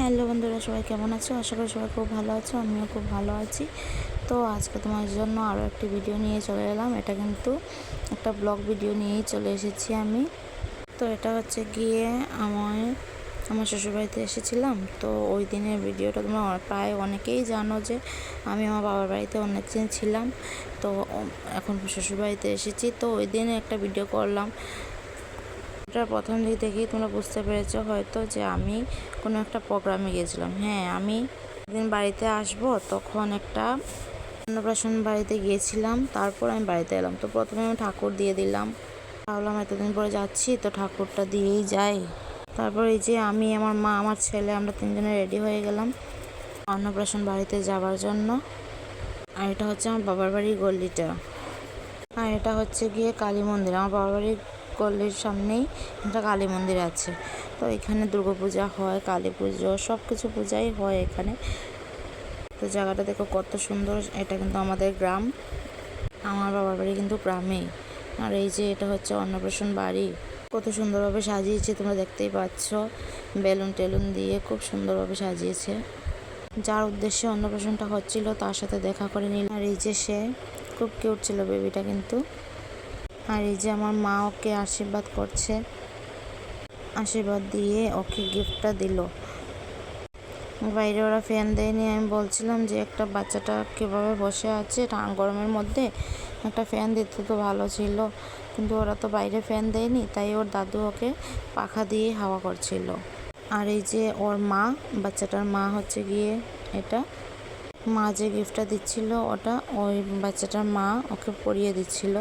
Hello বন্ধুরা, সবাই কেমন আছো? আশা করি সবাই খুব ভালো আছো, আমিও খুব ভালো আছি। তো আজকে তোমার জন্য আরও একটি ভিডিও নিয়ে চলে এলাম। এটা কিন্তু একটা ব্লগ ভিডিও নিয়েই চলে এসেছি আমি। তো এটা হচ্ছে গিয়ে আমার আমার শ্বশুরবাড়িতে এসেছিলাম। তো ওই দিনের ভিডিওটা তোমরা প্রায় অনেকেই জানো যে আমি আমার বাবার বাড়িতে অনেক দিন ছিলাম। তো এখন শ্বশুরবাড়িতে এসেছি। তো ওই দিনে একটা ভিডিও করলাম। এটা প্রথম দিক থেকেই তোমরা বুঝতে পেরেছ হয়তো যে আমি কোনো একটা প্রোগ্রামে গিয়েছিলাম। হ্যাঁ আমি একদিন বাড়িতে আসব, তখন একটা অন্নপ্রাশন বাড়িতে গিয়েছিলাম, তারপর আমি বাড়িতে এলাম। তো প্রথমে আমি ঠাকুর দিয়ে দিলাম। ভাবলাম এতদিন পরে যাচ্ছি, তো ঠাকুরটা দিয়েই যাই। তারপর এই যে আমি, আমার মা, আমার ছেলে, আমরা তিনজনে রেডি হয়ে গেলাম অন্নপ্রাশন বাড়িতে যাওয়ার জন্য। আর এটা হচ্ছে আমার বাবার বাড়ির গল্লিটা। আর এটা হচ্ছে গিয়ে কালী মন্দির। আমার বাবার বাড়ির গল্লির সামনেই একটা কালী মন্দির আছে। তো এখানে দুর্গা পূজা হয়, কালী পুজো সব কিছু পূজাই হয় এখানে। তো জায়গাটা দেখো কত সুন্দর, এটা কিন্তু আমাদের গ্রাম। আমার বাবার বাড়ি কিন্তু গ্রামেই। আর এই যে এটা হচ্ছে অন্নপ্রাশন বাড়ি। কত সুন্দরভাবে সাজিয়েছে, তোমরা দেখতেই পাচ্ছ। বেলুন টেলুন দিয়ে খুব সুন্দরভাবে সাজিয়েছে। যার উদ্দেশ্যে অন্নপ্রাশনটা হচ্ছিল, তার সাথে দেখা করে নিল। আর এই যে সে, খুব কিউট ছিল বেবিটা কিন্তু। আর এই যে আমার মা ওকে আশীর্বাদ করছে, আশীর্বাদ দিয়ে ওকে গিফটটা দিল। বাইরে ওরা ফ্যান দেয়নি, আমি বলছিলাম যে একটা বাচ্চাটা কীভাবে বসে আছে গরমের মধ্যে একটা ফ্যান দিতে তো ভালো ছিল, কিন্তু ওরা তো বাইরে ফ্যান দেয়নি, তাই ওর দাদু ওকে পাখা দিয়ে হাওয়া করছিল। আর এই যে ওর মা, বাচ্চাটার মা হচ্ছে গিয়ে এটা, মা যে গিফটটা দিচ্ছিল ওটা, ওই বাচ্চাটার মা ওকে পরিয়ে দিচ্ছিল।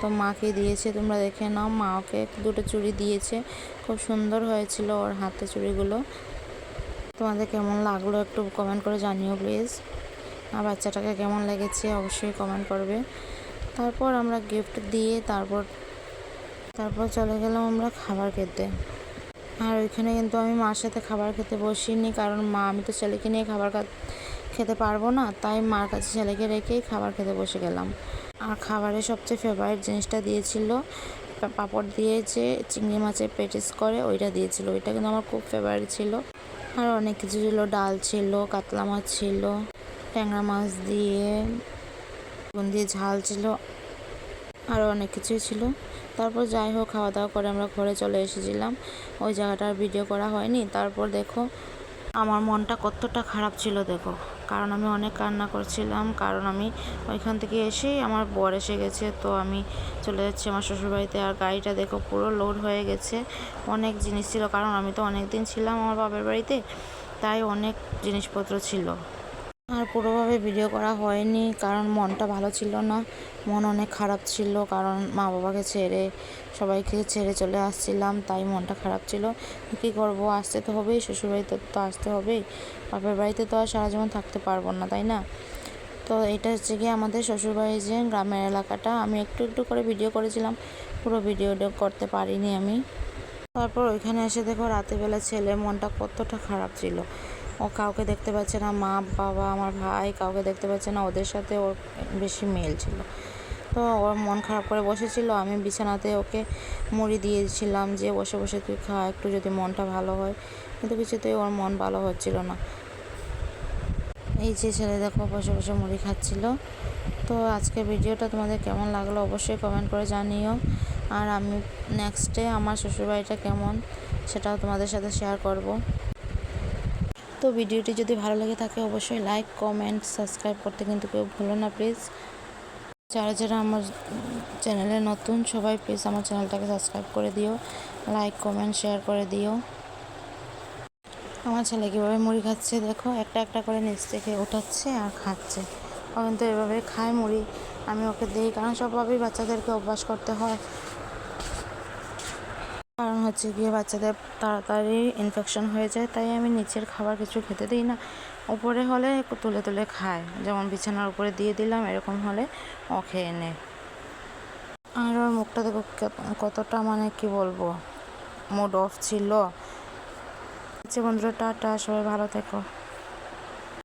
তো মাকে দিয়েছে, তোমরা দেখে নাও। মা ওকে দুটো চুড়ি দিয়েছে। খুব সুন্দর হয়েছিল ওর হাতে চুড়িগুলো। তোমাদের কেমন লাগল একটু কমেন্ট করে জানিও প্লিজ আর বাচ্চাটাকে কেমন লেগেছে অবশ্যই কমেন্ট করবে। তারপর আমরা গিফট দিয়ে তারপর তারপর চলে গেলাম আমরা খাবার খেতে। আর ওইখানে কিন্তু আমি মার সাথে খাবার খেতে বসিনি, কারণ মা, আমি তো ছেলেকে নিয়ে খাবার খেতে পারব না। তাই মার কাছে ছেলেকে রেখেই খাবার খেতে বসে গেলাম। আর খাবারের সবচেয়ে ফেভারিট জিনিসটা দিয়েছিল পাঁপড় দিয়ে যে চিংড়ি মাছের পেটিস করে, ওইটা দিয়েছিল। ওইটা কিন্তু আমার খুব ফেভারিট ছিল। আর অনেক কিছু ছিল, ডাল ছিল, কাতলা মাছ ছিল, ট্যাংরা মাছ দিয়ে দিয়ে ঝাল ছিল আরও অনেক কিছুই ছিল। তারপর যাই হোক, খাওয়া দাওয়া করে আমরা ঘরে চলে এসেছিলাম। ওই জায়গাটার ভিডিও করা হয়নি। তারপর দেখো আমার মনটা কতটা খারাপ ছিল দেখো। কারণ আমি অনেক কান্না করছিলাম, কারণ আমি ওইখান থেকে এসেই আমার বর এসে গেছে, তো আমি চলে যাচ্ছি আমার শ্বশুরবাড়িতে। আর গাড়িটা দেখো পুরো লোড হয়ে গেছে। অনেক জিনিস ছিল, কারণ আমি তো অনেক দিন ছিলাম আমার বাবার বাড়িতে, তাই অনেক জিনিসপত্র ছিল। আর পুরোভাবে ভিডিও করা হয়নি, কারণ মনটা ভালো ছিল না। মন অনেক খারাপ ছিল, কারণ মা বাবাকে ছেড়ে, সবাইকে ছেড়ে চলে আসছিলাম, তাই মনটা খারাপ ছিল। কী করব, আসতে তো হবেই, শ্বশুরবাড়িতে তো আসতে হবেই। বাপের বাড়িতে তো আর সারা জীবন থাকতে পারব না, তাই না? তো এটা হচ্ছে গিয়ে আমাদের শ্বশুরবাড়ির যে গ্রামের এলাকাটা। আমি একটু একটু করে ভিডিও করেছিলাম, পুরো ভিডিও করতে পারিনি আমি। তারপর ওইখানে এসে দেখো রাতেরবেলা ছেলে মনটা কতটা খারাপ ছিল। ও কাউকে দেখতে পাচ্ছে না, মা, বাবা, আমার ভাই কাউকে দেখতে পাচ্ছে না, ওদের সাথে ওর বেশি মেল ছিল। তো ওর মন খারাপ করে বসেছিল, আমি বিছানাতে ওকে মুড়ি দিয়েছিলাম যে, বসে বসে তুই খা, একটু যদি মনটা ভালো হয়। কিন্তু কিছুতেই ওর মন ভালো হচ্ছিল না। এই যে ছেলে দেখো, বসে বসে মুড়ি খাচ্ছিল। তো আজকে ভিডিওটা তোমাদের কেমন লাগল অবশ্যই কমেন্ট করে জানিও। আর আমি নেক্সটে আমার শ্বশুরবাড়িটা কেমন সেটাও তোমাদের সাথে শেয়ার করব। তো ভিডিওটি যদি ভালো লেগে থাকে অবশ্যই লাইক কমেন্ট সাবস্ক্রাইব করতে কিন্তু কেউ ভুলো না প্লিজ যারা যারা আমার চ্যানেলে নতুন, সবাই প্লিজ আমার চ্যানেলটাকে সাবস্ক্রাইব করে দিও লাইক কমেন্ট শেয়ার করে দিও। আমার ছেলে কীভাবে মুড়ি খাচ্ছে দেখো, একটা একটা করে নিচ থেকে ওঠাচ্ছে আর খাচ্ছে। কিন্তু এভাবে খায় মুড়ি, আমি ওকে দিই, কারণ সবভাবেই বাচ্চাদেরকে অভ্যাস করতে হয়। কারণ হচ্ছে গিয়ে বাচ্চাদের তাড়াতাড়ি ইনফেকশন হয়ে যায়, তাই আমি নিচের খাবার কিছু খেতে দিই না। উপরে হলে তুলে তুলে খায়, যেমন বিছানার উপরে দিয়ে দিলাম, এরকম হলে ও খেয়ে নেয় আর ওর মুখটা দেখো কতটা মানে কি বলব মুড অফ ছিল। আচ্ছা বন্ধুরা, টাটা, সবাই ভালো থেকো।